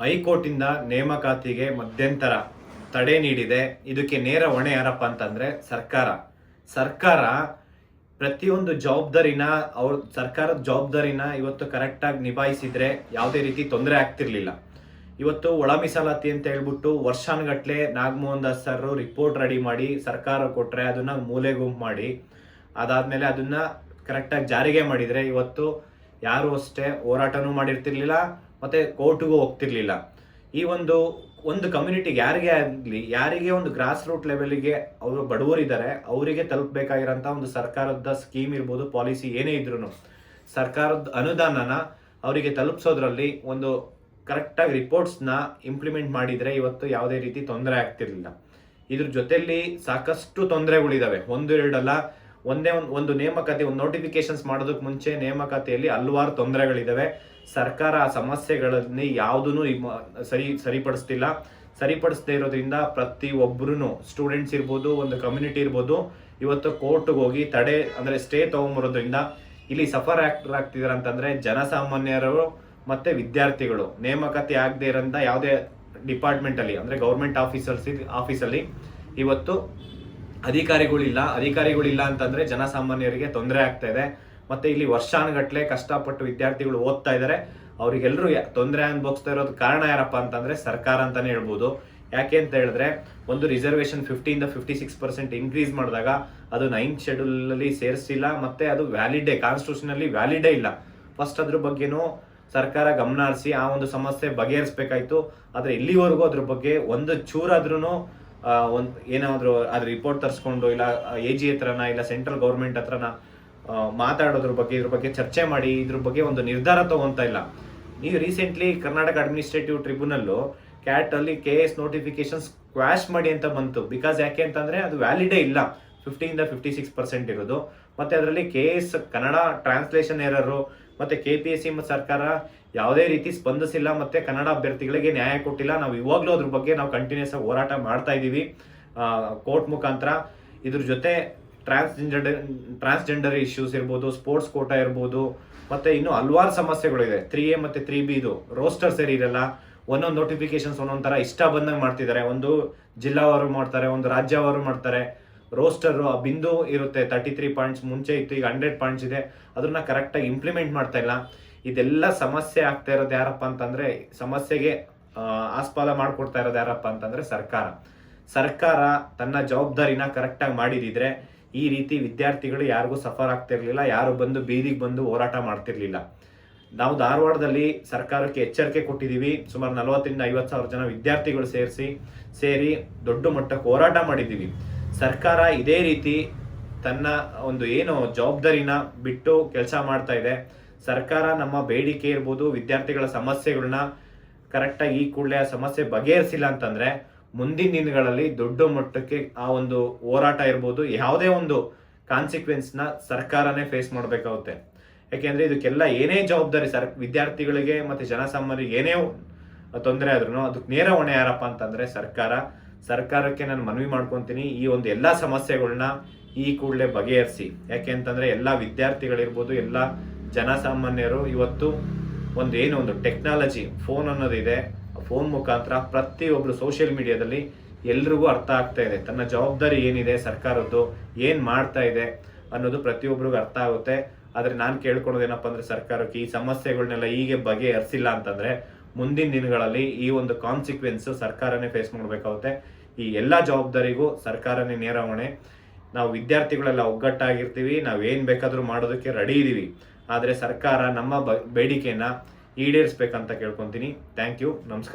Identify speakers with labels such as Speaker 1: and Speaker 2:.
Speaker 1: ಹೈಕೋರ್ಟಿಂದ ನೇಮಕಾತಿಗೆ ಮಧ್ಯಂತರ ತಡೆ ನೀಡಿದೆ. ಇದಕ್ಕೆ ನೇರ ಹೊಣೆ ಯಾರಪ್ಪ ಅಂತಂದ್ರೆ ಸರ್ಕಾರ. ಸರ್ಕಾರ ಪ್ರತಿಯೊಂದು ಜವಾಬ್ದಾರಿನ ಅವ್ರ ಸರ್ಕಾರದ ಜವಾಬ್ದಾರಿನ ಇವತ್ತು ಕರೆಕ್ಟಾಗಿ ನಿಭಾಯಿಸಿದ್ರೆ ಯಾವುದೇ ರೀತಿ ತೊಂದರೆ ಆಗ್ತಿರ್ಲಿಲ್ಲ. ಇವತ್ತು ಒಳ ಮೀಸಲಾತಿ ಅಂತ ಹೇಳ್ಬಿಟ್ಟು ವರ್ಷಾನುಗಟ್ಲೆ Nagamohan Das sir report ready ಮಾಡಿ ಸರ್ಕಾರ ಕೊಟ್ರೆ ಅದನ್ನ ಮೂಲೆ ಗುಂಪು ಮಾಡಿ, ಅದಾದಮೇಲೆ ಅದನ್ನ ಕರೆಕ್ಟಾಗಿ ಜಾರಿಗೆ ಮಾಡಿದ್ರೆ ಇವತ್ತು ಯಾರು ಅಷ್ಟೇ ಹೋರಾಟನೂ ಮಾಡಿರ್ತಿರ್ಲಿಲ್ಲ. ಮತ್ತೆ ಕೋರ್ಟ್ಗೂ ಹೋಗ್ತಿರ್ಲಿಲ್ಲ. ಈ ಒಂದು ಒಂದು ಕಮ್ಯುನಿಟಿಗೆ ಯಾರಿಗೆ ಆಗಲಿ, ಯಾರಿಗೆ ಒಂದು ಗ್ರಾಸ್ ರೂಟ್ ಲೆವೆಲ್ಗೆ ಅವರು ಬಡವರಿದ್ದಾರೆ ಅವರಿಗೆ ತಲುಪಬೇಕಾಗಿರೋಂಥ ಒಂದು ಸರ್ಕಾರದ ಸ್ಕೀಮ್ ಇರ್ಬೋದು ಪಾಲಿಸಿ ಏನೇ ಇದ್ರು ಸರ್ಕಾರದ ಅನುದಾನನ ಅವರಿಗೆ ತಲುಪಿಸೋದ್ರಲ್ಲಿ ಒಂದು ಕರೆಕ್ಟಾಗಿ ರಿಪೋರ್ಟ್ಸ್ನ ಇಂಪ್ಲಿಮೆಂಟ್ ಮಾಡಿದ್ರೆ ಇವತ್ತು ಯಾವುದೇ ರೀತಿ ತೊಂದರೆ ಆಗ್ತಿರ್ಲಿಲ್ಲ. ಇದ್ರ ಜೊತೆಯಲ್ಲಿ ಸಾಕಷ್ಟು ತೊಂದರೆಗಳಿದಾವೆ. ಒಂದು, ಎರಡಲ್ಲ ಒಂದೇ ಒಂದು ಒಂದು ನೇಮಕಾತಿ, ಒಂದು ನೋಟಿಫಿಕೇಶನ್ಸ್ ಮಾಡೋದಕ್ಕೆ ಮುಂಚೆ ನೇಮಕಾತಿಯಲ್ಲಿ ಹಲವಾರು ತೊಂದರೆಗಳಿದ್ದಾವೆ ಸರ್ಕಾರ ಆ ಸಮಸ್ಯೆಗಳಲ್ಲಿ ಯಾವುದೂ ಸರಿ, ಸರಿಪಡಿಸ್ತಿಲ್ಲ. ಸರಿಪಡಿಸದೇ ಇರೋದ್ರಿಂದ ಪ್ರತಿ ಒಬ್ಬರೂ ಸ್ಟೂಡೆಂಟ್ಸ್ ಇರ್ಬೋದು, ಒಂದು ಕಮ್ಯುನಿಟಿ ಇರ್ಬೋದು, ಇವತ್ತು ಕೋರ್ಟ್ಗೆ ಹೋಗಿ ತಡೆ, ಅಂದರೆ ಸ್ಟೇ ತೊಗೊಂಬರೋದ್ರಿಂದ ಇಲ್ಲಿ ಸಫರ್ ಆಕ್ಟರ್ ಆಗ್ತಿದಾರೆ ಅಂತಂದ್ರೆ ಜನಸಾಮಾನ್ಯರು ಮತ್ತೆ ವಿದ್ಯಾರ್ಥಿಗಳು. ನೇಮಕಾತಿ ಆಗದೆ ಇರೋಂಥ ಯಾವುದೇ ಡಿಪಾರ್ಟ್ಮೆಂಟ್ ಅಲ್ಲಿ, ಅಂದ್ರೆ ಗೌರ್ಮೆಂಟ್ ಆಫೀಸರ್ಸ್ ಆಫೀಸಲ್ಲಿ ಇವತ್ತು ಅಧಿಕಾರಿಗಳಿಲ್ಲ. ಅಧಿಕಾರಿಗಳಿಲ್ಲ ಅಂತಂದ್ರೆ ಜನಸಾಮಾನ್ಯರಿಗೆ ತೊಂದರೆ ಆಗ್ತಾ ಇದೆ. ಮತ್ತೆ ಇಲ್ಲಿ ವರ್ಷಾನುಗಟ್ಲೆ ಕಷ್ಟಪಟ್ಟು ವಿದ್ಯಾರ್ಥಿಗಳು ಓದ್ತಾ ಇದ್ದಾರೆ ಅವ್ರಿಗೆಲ್ಲರೂ ತೊಂದರೆ ಅನುಭವಿಸ್ತಾ ಇರೋದು ಕಾರಣ ಯಾರಪ್ಪ ಅಂತಂದ್ರೆ ಸರ್ಕಾರ ಅಂತಾನೆ ಹೇಳ್ಬೋದು. ಯಾಕೆ ಅಂತ ಹೇಳಿದ್ರೆ ಒಂದು ರಿಸರ್ವೇಶನ್ ಫಿಫ್ಟಿಯಿಂದ ಫಿಫ್ಟಿ ಸಿಕ್ಸ್ ಪರ್ಸೆಂಟ್ ಇನ್ಕ್ರೀಸ್ ಮಾಡಿದಾಗ ಅದು ನೈನ್ ಶೆಡ್ಯೂಲ್ ಅಲ್ಲಿ ಸೇರಿಸಿಲ್ಲ, ಮತ್ತೆ ಅದು ವ್ಯಾಲಿಡೇ ಕಾನ್ಸ್ಟಿಟ್ಯೂಷನ್ ಅಲ್ಲಿ ವ್ಯಾಲಿಡೇ ಇಲ್ಲ. ಫಸ್ಟ್ ಅದ್ರ ಬಗ್ಗೆನೂ ಸರ್ಕಾರ ಗಮನ ಹರಿಸಿ ಆ ಒಂದು ಸಮಸ್ಯೆ ಬಗೆಹರಿಸಬೇಕಾಯಿತು. ಆದ್ರೆ ಇಲ್ಲಿವರೆಗೂ ಅದ್ರ ಬಗ್ಗೆ ಒಂದು ಚೂರಾದ್ರೂ ಒಂದು ಏನಾದರೂ ಅದ್ರ ರಿಪೋರ್ಟ್ ತರಿಸ್ಕೊಂಡು ಇಲ್ಲ ಎ ಜಿ ಹತ್ರನ ಇಲ್ಲ ಸೆಂಟ್ರಲ್ ಗೌರ್ಮೆಂಟ್ ಹತ್ರನ ಮಾತಾಡೋದ್ರ ಬಗ್ಗೆ, ಇದ್ರ ಬಗ್ಗೆ ಚರ್ಚೆ ಮಾಡಿ, ಇದ್ರ ಬಗ್ಗೆ ಒಂದು ನಿರ್ಧಾರ ತಗೊಂತ ಇಲ್ಲ. ನೀವು recently Karnataka administrative tribunal CAT ಅಲ್ಲಿ ಕೆ ಎಸ್ ನೋಟಿಫಿಕೇಶನ್ಸ್ ಕ್ವಾಶ್ ಮಾಡಿ ಅಂತ ಬಂತು. ಬಿಕಾಸ್ ಯಾಕೆ ಅಂತಂದ್ರೆ ಅದು ವ್ಯಾಲಿಡೇ ಇಲ್ಲ. ಫಿಫ್ಟಿಯಿಂದ ಫಿಫ್ಟಿ ಸಿಕ್ಸ್ ಪರ್ಸೆಂಟ್ ಇರೋದು. ಮತ್ತೆ ಅದರಲ್ಲಿ K S Kannada translation error ಮತ್ತೆ ಕೆ ಪಿ ಎಸ್ ಸಿ ಸರ್ಕಾರ ಯಾವುದೇ ರೀತಿ ಸ್ಪಂದಿಸಿಲ್ಲ, ಮತ್ತೆ ಕನ್ನಡ ಅಭ್ಯರ್ಥಿಗಳಿಗೆ ನ್ಯಾಯ ಕೊಟ್ಟಿಲ್ಲ. ನಾವು ಇವಾಗಲೂ ಅದ್ರ ಬಗ್ಗೆ ನಾವು ಕಂಟಿನ್ಯೂಸ್ ಆಗಿ ಹೋರಾಟ ಮಾಡ್ತಾ ಇದ್ದೀವಿ. ಕೋರ್ಟ್ ಮುಖಾಂತರ. ಇದ್ರ ಜೊತೆ ಟ್ರಾನ್ಸ್ಜೆಂಡರ್ ಟ್ರಾನ್ಸ್ಜೆಂಡರ್ ಇಶ್ಯೂಸ್ ಇರ್ಬೋದು ಸ್ಪೋರ್ಟ್ಸ್ ಕೋಟ ಇರ್ಬೋದು, ಮತ್ತೆ ಇನ್ನು ಹಲವಾರು ಸಮಸ್ಯೆಗಳಿದೆ. ತ್ರೀ ಎ ಮತ್ತೆ ತ್ರೀ ಬಿ ಇದು. ರೋಸ್ಟರ್ ಸರಿ ಇರಲ್ಲ. ಒಂದೊಂದು ನೋಟಿಫಿಕೇಶನ್ಸ್ ಒಂದೊಂದು ತರ ಇಷ್ಟ ಬಂದಂಗೆ ಮಾಡ್ತಿದ್ದಾರೆ. ಒಂದು ಜಿಲ್ಲಾವಾರು ಮಾಡ್ತಾರೆ, ಒಂದು ರಾಜ್ಯವಾರು ಮಾಡ್ತಾರೆ. ರೋಸ್ಟರ್ ಬಿಂದು ಇರುತ್ತೆ ತರ್ಟಿ ತ್ರೀ ಪಾಯಿಂಟ್ಸ್ ಮುಂಚೆ ಇತ್ತು, ಈಗ ಹಂಡ್ರೆಡ್ ಪಾಯಿಂಟ್ಸ್ ಇದೆ. ಅದನ್ನ ಕರೆಕ್ಟಾಗಿ ಇಂಪ್ಲಿಮೆಂಟ್ ಮಾಡ್ತಾ ಇಲ್ಲ. ಇದೆಲ್ಲ ಸಮಸ್ಯೆ ಆಗ್ತಾ ಇರೋದು ಯಾರಪ್ಪ ಅಂತಂದ್ರೆ, ಸಮಸ್ಯೆಗೆ ಆಸ್ಪಾದ ಆಸ್ಪದ ಮಾಡ್ಕೊಡ್ತಾ ಇರೋದು ಯಾರಪ್ಪ ಅಂತಂದ್ರೆ ಸರ್ಕಾರ. ಸರ್ಕಾರ ತನ್ನ ಜವಾಬ್ದಾರಿನ ಕರೆಕ್ಟಾಗಿ ಮಾಡಿದಿದ್ರೆ, ಈ ರೀತಿ ವಿದ್ಯಾರ್ಥಿಗಳು ಯಾರಿಗೂ ಸಫರ್ ಆಗ್ತಿರ್ಲಿಲ್ಲ ಯಾರು ಬಂದು ಬೀದಿಗೆ ಬಂದು ಹೋರಾಟ ಮಾಡ್ತಿರ್ಲಿಲ್ಲ. ನಾವು ಧಾರವಾಡದಲ್ಲಿ ಸರ್ಕಾರಕ್ಕೆ ಎಚ್ಚರಿಕೆ ಕೊಟ್ಟಿದ್ದೀವಿ ಸುಮಾರು ನಲವತ್ತರಿಂದ ಐವತ್ತು ಸಾವಿರ ಜನ ವಿದ್ಯಾರ್ಥಿಗಳು ಸೇರಿಸಿ, ಸೇರಿ ದೊಡ್ಡ ಮಟ್ಟಕ್ಕೆ ಹೋರಾಟ ಮಾಡಿದ್ದೀವಿ ಸರ್ಕಾರ ಇದೇ ರೀತಿ ತನ್ನ ಒಂದು ಏನು ಜವಾಬ್ದಾರಿನ ಬಿಟ್ಟು ಕೆಲಸ ಮಾಡ್ತಾ ಇದೆ. ಸರ್ಕಾರ ನಮ್ಮ ಬೇಡಿಕೆ ಇರ್ಬೋದು, ವಿದ್ಯಾರ್ಥಿಗಳ ಸಮಸ್ಯೆಗಳನ್ನ ಕರೆಕ್ಟಾಗಿ ಈ ಕೂಡಲೇ ಆ ಸಮಸ್ಯೆ ಬಗೆಹರಿಸಿಲ್ಲ ಅಂತಂದ್ರೆ ಮುಂದಿನ ದಿನಗಳಲ್ಲಿ ದೊಡ್ಡ ಮಟ್ಟಕ್ಕೆ ಆ ಒಂದು ಹೋರಾಟ ಇರ್ಬೋದು, ಯಾವುದೇ ಒಂದು ಕಾನ್ಸಿಕ್ವೆನ್ಸ್ನ ಸರ್ಕಾರನೇ ಫೇಸ್ ಮಾಡಬೇಕಾಗುತ್ತೆ. ಯಾಕೆಂದ್ರೆ ಇದಕ್ಕೆಲ್ಲ ಏನೇ ಜವಾಬ್ದಾರಿ ಸರ್, ವಿದ್ಯಾರ್ಥಿಗಳಿಗೆ ಮತ್ತೆ ಜನಸಾಮಾನ್ಯರಿಗೆ ಏನೇ ತೊಂದರೆ ಆದ್ರೂ ಅದಕ್ಕೆ ನೇರ ಹೊಣೆ ಯಾರಪ್ಪ ಅಂತಂದ್ರೆ ಸರ್ಕಾರ. ಸರ್ಕಾರಕ್ಕೆ ನಾನು ಮನವಿ ಮಾಡ್ಕೊತೀನಿ, ಈ ಒಂದು ಎಲ್ಲ ಸಮಸ್ಯೆಗಳನ್ನ ಈ ಕೂಡಲೇ ಬಗೆಹರಿಸಿ. ಯಾಕೆ ಅಂತಂದ್ರೆ ಎಲ್ಲ ವಿದ್ಯಾರ್ಥಿಗಳಿರ್ಬೋದು, ಎಲ್ಲ ಜನಸಾಮಾನ್ಯರು ಇವತ್ತು ಒಂದು ಏನು ಒಂದು ಟೆಕ್ನಾಲಜಿ, ಫೋನ್ ಅನ್ನೋದಿದೆ. ಫೋನ್ ಮುಖಾಂತರ ಪ್ರತಿಯೊಬ್ಬರು ಸೋಷಿಯಲ್ ಮೀಡಿಯಾದಲ್ಲಿ ಎಲ್ರಿಗೂ ಅರ್ಥ ಆಗ್ತಾ ಇದೆ. ತನ್ನ ಜವಾಬ್ದಾರಿ ಏನಿದೆ ಸರ್ಕಾರದ್ದು, ಏನು ಮಾಡ್ತಾ ಇದೆ ಅನ್ನೋದು ಪ್ರತಿಯೊಬ್ಬರಿಗೂ ಅರ್ಥ ಆಗುತ್ತೆ. ಆದರೆ ನಾನು ಕೇಳ್ಕೊಳೋದೇನಪ್ಪ ಅಂದ್ರೆ ಸರ್ಕಾರಕ್ಕೆ ಈ ಸಮಸ್ಯೆಗಳನ್ನೆಲ್ಲ ಹೀಗೆ ಬಗೆಹರಿಸಿಲ್ಲ ಅಂತಂದ್ರೆ ಮುಂದಿನ ದಿನಗಳಲ್ಲಿ ಈ ಒಂದು ಕಾನ್ಸಿಕ್ವೆನ್ಸ್ ಸರ್ಕಾರನೇ ಫೇಸ್ ಮಾಡಬೇಕಾಗುತ್ತೆ. ಈ ಎಲ್ಲಾ ಜವಾಬ್ದಾರಿಗೂ ಸರ್ಕಾರನೇ ನೇರ ಹೊಣೆ ನಾವು ವಿದ್ಯಾರ್ಥಿಗಳೆಲ್ಲ ಒಗ್ಗಟ್ಟಾಗಿರ್ತೀವಿ, ನಾವು ಏನು ಬೇಕಾದರೂ ಮಾಡೋದಕ್ಕೆ ರೆಡಿ ಇದ್ದೀವಿ ಆದರೆ ಸರ್ಕಾರ ನಮ್ಮ ಬ- ಬೇಡಿಕೆನ ಈಡೇರಿಸ್ಬೇಕಂತ ಕೇಳ್ಕೊಂತೀನಿ. ಥ್ಯಾಂಕ್ ಯು ನಮಸ್ಕಾರ.